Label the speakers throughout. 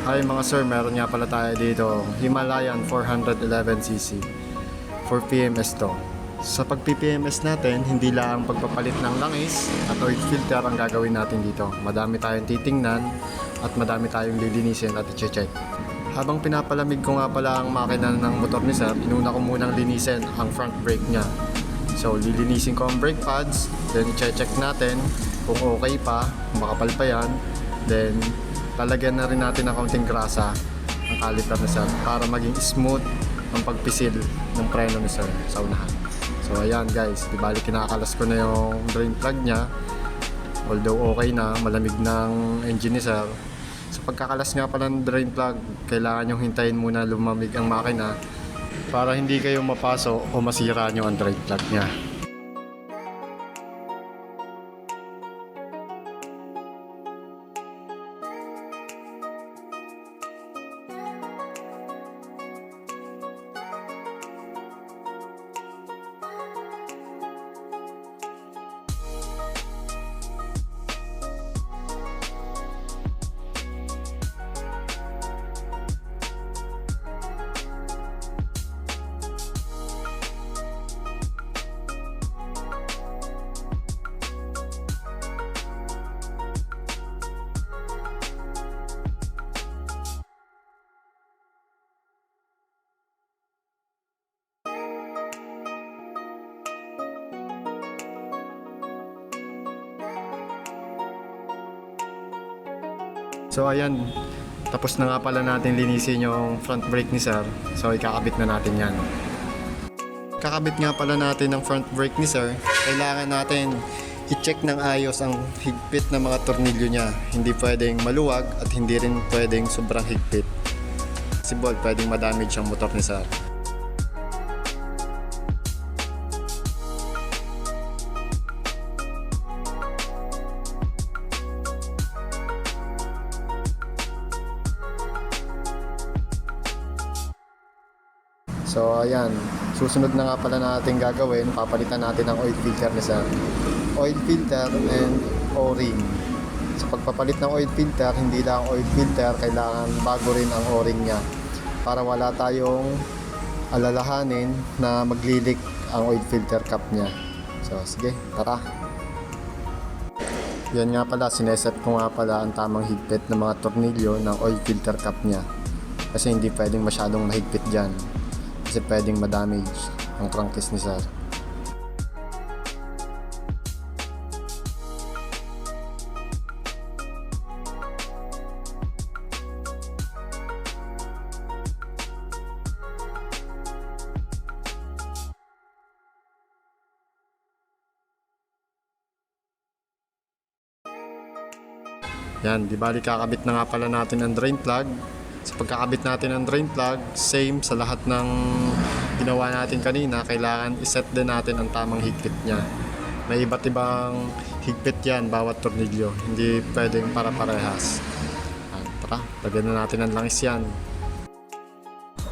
Speaker 1: Hi mga sir, meron nga pala tayo dito Himalayan 411cc for PMS to. Sa pag-PPMS natin, hindi lang pagpapalit ng langis at oil filter ang gagawin natin dito. Madami tayong titingnan at madami tayong lilinisin at i-check. Habang pinapalamig ko nga pala ang makina ng motor ni sir, inuna ko munang linisin ang front brake niya. So, lilinisin ko ang brake pads, then i-check natin kung okay pa, makapal pa yan. Then, lalagyan na rin natin ng kaunting grasa ang caliper ni sir para maging smooth ang pagpisil ng preno ni sir sa unahan. So, ayan guys, di bali kinakalas ko na yung drain plug niya. Although okay na, malamig ng engine ni sir. Sa pagkakalas nga pala ng drain plug, kailangan yung hintayin muna lumamig ang makina para hindi kayo mapaso o masira nyo ang drain plug niya. So ayan, tapos na nga pala natin linisin yung front brake ni sir. So ikakabit na natin yan. Kakabit nga pala natin ng front brake ni sir. Kailangan natin i-check ng ayos ang higpit ng mga tornilyo niya. Hindi pwedeng maluwag at hindi rin pwedeng sobrang higpit. Kasi bol, pwedeng madamage ang motor ni sir. So ayan, susunod na nga pala natin gagawin, papalitan natin ang oil filter ni sir. Oil filter and O-ring. Sa pagpapalit ng oil filter, hindi lang oil filter, kailangan bago rin ang O-ring niya. Para wala tayong alalahanin na maglilik ang oil filter cap niya. So sige, tara. Yan nga pala, sineset ko nga pala ang tamang higpit ng mga tornilyo ng oil filter cap niya. Kasi hindi pwedeng masyadong mahigpit dyan kasi pwedeng madamage ang crankcase ni sir. Yan, di bali kakabit na nga pala natin ang drain plug. Sa pagkakabit natin ng drain plug, same sa lahat ng ginawa natin kanina, kailangan iset din natin ang tamang higpit niya. May iba't ibang higpit yan, bawat tornilyo. Hindi pwedeng para-parehas. Tara, lagyan na natin ang langis yan.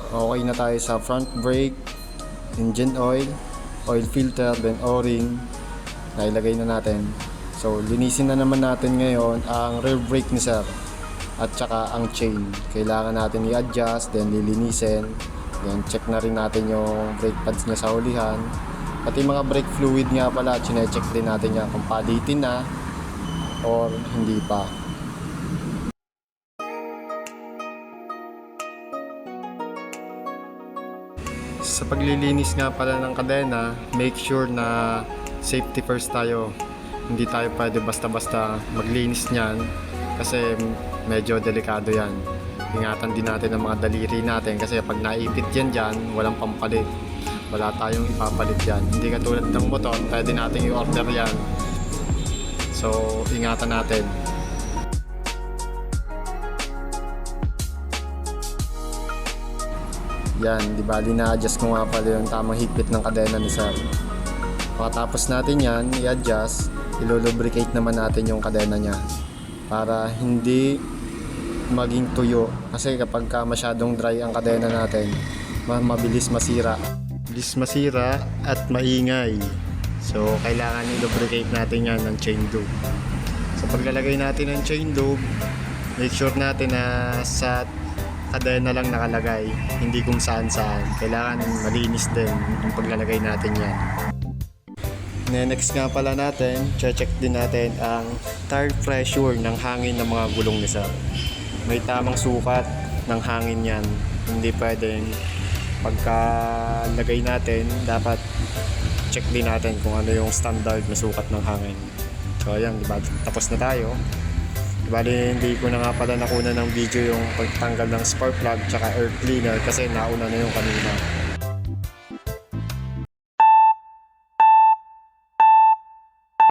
Speaker 1: Okay na tayo sa front brake, engine oil, oil filter, then o-ring. Nailagay na natin. So, linisin na naman natin ngayon ang rear brake ni sir at saka ang chain. Kailangan natin i-adjust, then lilinisin. Then check na rin natin yung brake pads niya sa hulihan. Pati mga brake fluid nga pala, chine-check din natin yan kung palitin na or hindi pa. Sa paglilinis nga pala ng kadena, make sure na safety first tayo. Hindi tayo pwede basta-basta maglinis niyan kasi medyo delikado yan. Ingatan din natin ang mga daliri natin kasi pag naipit yan dyan, walang pampalit. Wala tayong ipapalit yan. Hindi katulad ng motor, pwede natin i-order yan. So, ingatan natin. Yan, di bali na-adjust ko nga pala yung tamang higpit ng kadena ni sir. Pagkatapos natin yan, i-adjust, ilulubricate naman natin yung kadena niya para hindi maging tuyo. Kasi kapag ka masyadong dry ang kadena natin, ma- mabilis masira. Mabilis masira at maingay. So, kailangan i-lubricate natin yan ng chain lube. So, paglalagay natin ng chain lube, make sure natin na sa kadena lang nakalagay, hindi kung saan saan. Kailangan malinis din yung paglalagay natin yan. Next nga pala natin, check din natin ang tire pressure ng hangin ng mga gulong ni Sir. May tamang sukat ng hangin yan. Hindi pwedeng pagkalagay natin, dapat check din natin kung ano yung standard na sukat ng hangin. So ayan, di ba? Tapos na tayo. Bali, hindi ko na nga pala nakuna ng video yung pagtanggal ng spark plug tsaka air cleaner kasi nauna na yung kanina.